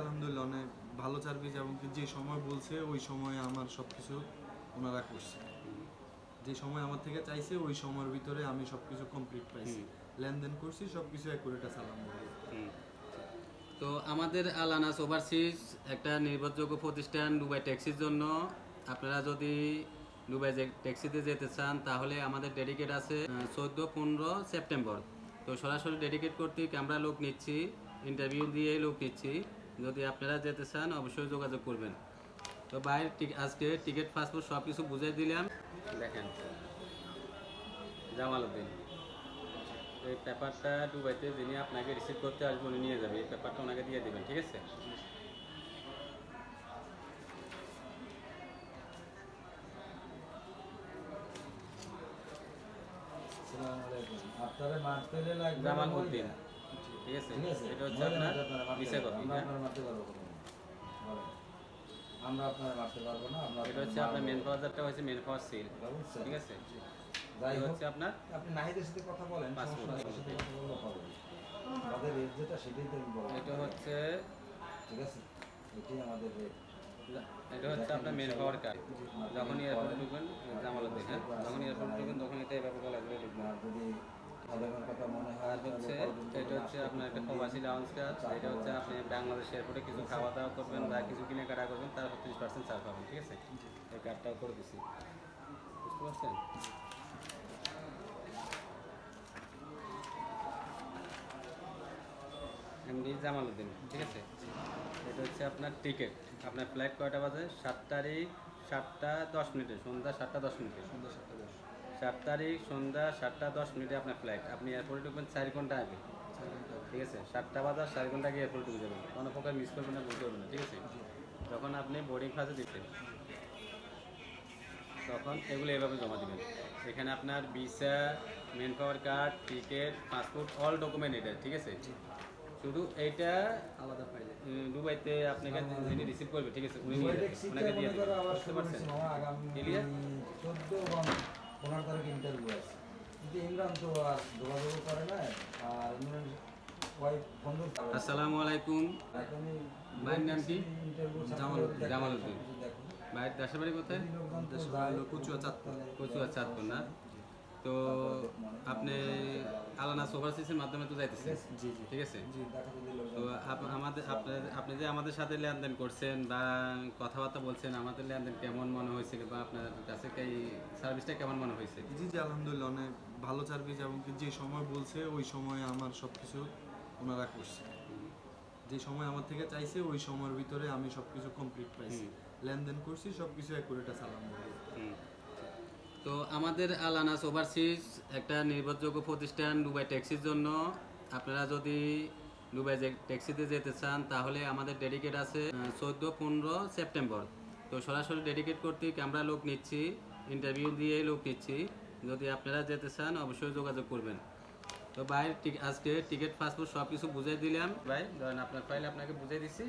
আলহামদুলিল্লাহ অনেক ভালো সার্ভিস এবং যে সময় বলছে ওই সময়ে আমার সব কিছু ওনারা করছে। যে সময় আমার থেকে চাইছে ওই সময়ের ভিতরে আমি সব কিছু কমপ্লিট পাইছি লেনদেন করছি সব কিছু অ্যাকুরেট আলহামদুলিল্লাহ। তো আমাদের আলানাস ওভারসিজ একটা নির্ভরযোগ্য প্রতিষ্ঠান দুবাই ট্যাক্সির জন্য। আপনারা যদি দুবাই ট্যাক্সিতে যেতে চান তাহলে আমাদের ডেডিকেট আছে চোদ্দ পনেরো সেপ্টেম্বর। তো সরাসরি ডেডিকেট করতে আমরা লোক নিচ্ছি ইন্টারভিউ দিয়ে লোক নিচ্ছি। যদি আপনারা যেতে চান অবশ্যই যোগাযোগ করবেন। তো বাইরের টিক- আজকে টিকিট পাসপোর্ট সব কিছু বুঝিয়ে দিলাম। দেখেন জামাল উদ্দিন এই পেপারটা দুবাইতে যিনি আপনাকে রিসিভ করতে আসবে উনি নিয়ে যাবে। এই পেপারটা ওনাকে দিয়ে দেবেন ঠিক আছে? জামাল উদ্দিন? ঠিক আছে? এটা হচ্ছে আপনার ভিসা কপি আমরা আপনারা মারতে পারব না। আমরা আপনারা মারতে পারব না আমরা এটা হচ্ছে আপনার মেন পাওয়ারটা হচ্ছে মেন পাওয়ার সিল? ঠিক আছে? যাই হচ্ছে আপনার আপনি নাহিদের সাথে কথা বলেন ওর সাথে কথা বললে হবে। তাদের রেট যেটা সেটাই তো আমি বলব এটা হচ্ছে ঠিক আছে? এটাই আমাদের রেট এটা হচ্ছে আপনার মেন পাওয়ার কার্ড যখন এয়ারপোর্টে ঢুকবেন জামাল হ্যাঁ যখন এয়ারপোর্টে ঢুকবেন তখন এটা এভাবে ধরে ঢুকবেন যদি হচ্ছে এটা হচ্ছে আপনার একটা প্রবাসী লাউন্স এটা হচ্ছে আপনি বাংলাদেশ এয়ারপোর্টে কিছু খাওয়া দাওয়া করবেন বা কিছু কেনাকাটা করবেন তার তিরিশ পার্সেন্ট ছাড় পাবেন ঠিক আছে? এই কার্ডটাও করে দিচ্ছি বুঝতে পারছেন? এমডি জামালউদ্দিন ঠিক আছে? এটা হচ্ছে আপনার টিকিট আপনার ফ্লাইট কয়টা বাজে? সাত তারিখ সাতটা দশ মিনিটে সন্ধ্যা সাতটা দশ মিনিটে। সন্ধ্যা সাতটা দশ। সাত তারিখ সন্ধ্যা সাতটা দশ মিনিটে আপনার ফ্লাইট আপনি এয়ারপোর্টে ঢুকবেন চার ঘণ্টা আগে। ঠিক আছে? সাতটা বাজার চার ঘণ্টা আগে এয়ারপোর্টে ঢুকে যাবেন। কোনো প্রকার মিস করবেন না ভুল করবেন না ঠিক আছে? যখন আপনি বোর্ডিং ক্লাসে দিচ্ছেন তখন এগুলো এভাবে জমা দেবেন। এখানে আপনার visa manpower card ticket passport all document এটা ঠিক আছে? শুধু এইটা আলাদা উম, দুবাইতে আপনাকে যিনি রিসিভ করবে ঠিক আছে? উনি ওনাকে দিয়ে দেবেন। বুঝতে পারছেন? হয়েছে মামা, আগামী Clear? 14 এবং 15 তারিখ ইন্টারভিউ আছে কিন্তু ইমরান তো আর যোগাযোগ করে না আর ইমরান। আসসালামু আলাইকুম ভাইয়ের নাম কি? জামাল জামাল উদ্দিন ভাইয়ের দেশের বাড়ি কোথায় কচুয়া চাঁদপুর। কচুয়া চাঁদপুর না তো আপনি আলানা সোভারসিসের মাধ্যমে তো যাইতেছেন? জি জি। ঠিক আছে? তো আমাদের আপনার আপনি যে আমাদের সাথে লেনদেন করছেন বা কথাবার্তা বলছেন আমাদের লেনদেন কেমন মনে হয়েছিল বা আপনার কাছে এই সার্ভিসটা কেমন মনে হয়েছে? জি জি আলহামদুলিল্লাহ অনেক ভালো সার্ভিস এবং যে সময় বলছে ওই সময়ে আমার সব কিছু ওনারা করছে। যে সময় আমার থেকে চাইছে ওই সময়ের ভিতরে আমি সব কিছু কমপ্লিট পাইছি লেনদেন করছি সব কিছু অ্যাকুরেট হুম। তো আমাদের আলানাস ওভারসিজ একটা নির্ভরযোগ্য প্রতিষ্ঠান দুবাই ট্যাক্সির জন্য। আপনারা যদি দুবাই ট্যাক্সিতে যেতে চান, তাহলে আমাদের ডেডিকেট আছে চোদ্দ, পনেরো সেপ্টেম্বর তো সরাসরি ডেডিকেট কর্তৃক আমরা লোক নিচ্ছি ইন্টারভিউ দিয়ে লোক নিচ্ছি। যদি আপনারা যেতে চান, অবশ্যই যোগাযোগ করবেন। তো টিক- আজকে টিকিট পাসপোর্ট সব কিছু বুঝিয়ে দিলাম। ভাই, ধরেন আপনার ফাইল আপনাকে বুঝিয়ে দিচ্ছি